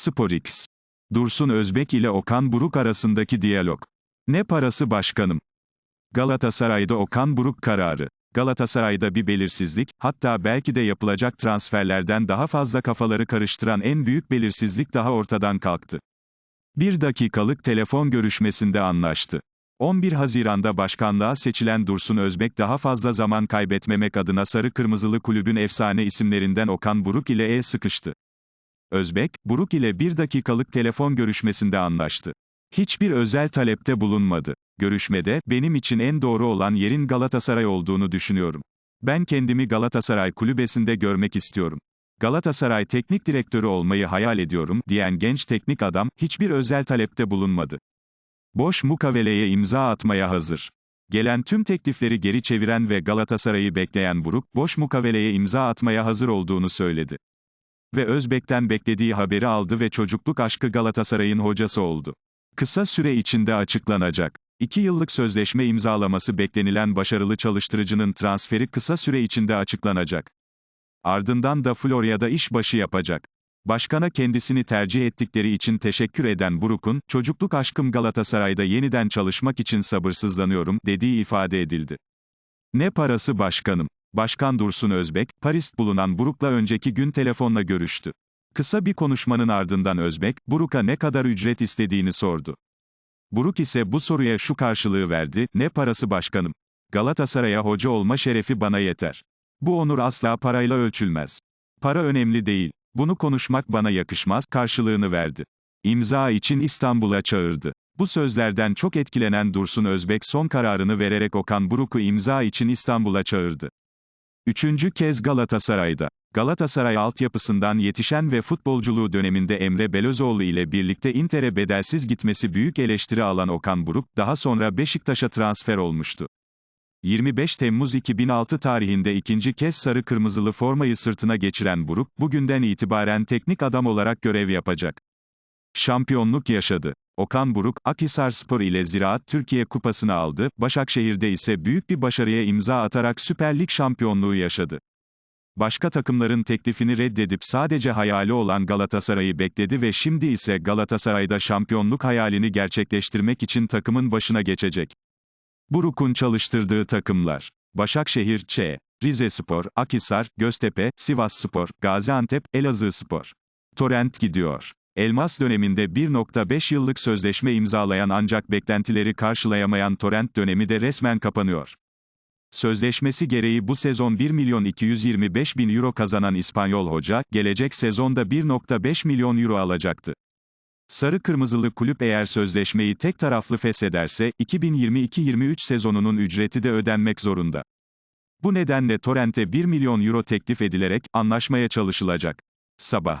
SporX. Dursun Özbek ile Okan Buruk arasındaki diyalog. Ne parası başkanım? Galatasaray'da Okan Buruk kararı. Galatasaray'da bir belirsizlik, hatta belki de yapılacak transferlerden daha fazla kafaları karıştıran en büyük belirsizlik daha ortadan kalktı. Bir dakikalık telefon görüşmesinde anlaştı. 11 Haziran'da başkanlığa seçilen Dursun Özbek daha fazla zaman kaybetmemek adına Sarı Kırmızılı kulübün efsane isimlerinden Okan Buruk ile el sıkıştı. Özbek, Buruk ile bir dakikalık telefon görüşmesinde anlaştı. Hiçbir özel talepte bulunmadı. Görüşmede, benim için en doğru olan yerin Galatasaray olduğunu düşünüyorum. Ben kendimi Galatasaray kulübesinde görmek istiyorum. Galatasaray teknik direktörü olmayı hayal ediyorum, diyen genç teknik adam, hiçbir özel talepte bulunmadı. Boş mukaveleye imza atmaya hazır. Gelen tüm teklifleri geri çeviren ve Galatasaray'ı bekleyen Buruk, boş mukaveleye imza atmaya hazır olduğunu söyledi. Ve Özbek'ten beklediği haberi aldı ve çocukluk aşkı Galatasaray'ın hocası oldu. Kısa süre içinde açıklanacak. İki yıllık sözleşme imzalaması beklenilen başarılı çalıştırıcının transferi kısa süre içinde açıklanacak. Ardından da Florya'da iş başı yapacak. Başkana kendisini tercih ettikleri için teşekkür eden Buruk'un, çocukluk aşkım Galatasaray'da yeniden çalışmak için sabırsızlanıyorum, dediği ifade edildi. Ne parası başkanım? Başkan Dursun Özbek, Paris bulunan Buruk'la önceki gün telefonla görüştü. Kısa bir konuşmanın ardından Özbek, Buruk'a ne kadar ücret istediğini sordu. Buruk ise bu soruya şu karşılığı verdi, ne parası başkanım? Galatasaray'a hoca olma şerefi bana yeter. Bu onur asla parayla ölçülmez. Para önemli değil. Bunu konuşmak bana yakışmaz, karşılığını verdi. İmza için İstanbul'a çağırdı. Bu sözlerden çok etkilenen Dursun Özbek son kararını vererek Okan Buruk'u imza için İstanbul'a çağırdı. Üçüncü kez Galatasaray'da. Galatasaray altyapısından yetişen ve futbolculuğu döneminde Emre Belözoğlu ile birlikte Inter'e bedelsiz gitmesi büyük eleştiri alan Okan Buruk, daha sonra Beşiktaş'a transfer olmuştu. 25 Temmuz 2006 tarihinde ikinci kez sarı kırmızılı formayı sırtına geçiren Buruk, bugünden itibaren teknik adam olarak görev yapacak. Şampiyonluk yaşadı. Okan Buruk, Akhisar Spor ile Ziraat Türkiye Kupası'nı aldı, Başakşehir'de ise büyük bir başarıya imza atarak Süper Lig şampiyonluğu yaşadı. Başka takımların teklifini reddedip sadece hayali olan Galatasaray'ı bekledi ve şimdi ise Galatasaray'da şampiyonluk hayalini gerçekleştirmek için takımın başına geçecek. Buruk'un çalıştırdığı takımlar. Başakşehir Ç. Rizespor, Akhisar, Göztepe, Sivasspor, Gaziantep, Elazığspor. Torrent gidiyor. Elmas döneminde 1.5 yıllık sözleşme imzalayan ancak beklentileri karşılayamayan Torrent dönemi de resmen kapanıyor. Sözleşmesi gereği bu sezon 1 milyon 225 bin euro kazanan İspanyol hoca, gelecek sezonda 1.5 milyon euro alacaktı. Sarı Kırmızılı kulüp eğer sözleşmeyi tek taraflı feshederse, 2022-23 sezonunun ücreti de ödenmek zorunda. Bu nedenle Torrent'e 1 milyon euro teklif edilerek, anlaşmaya çalışılacak. Sabah.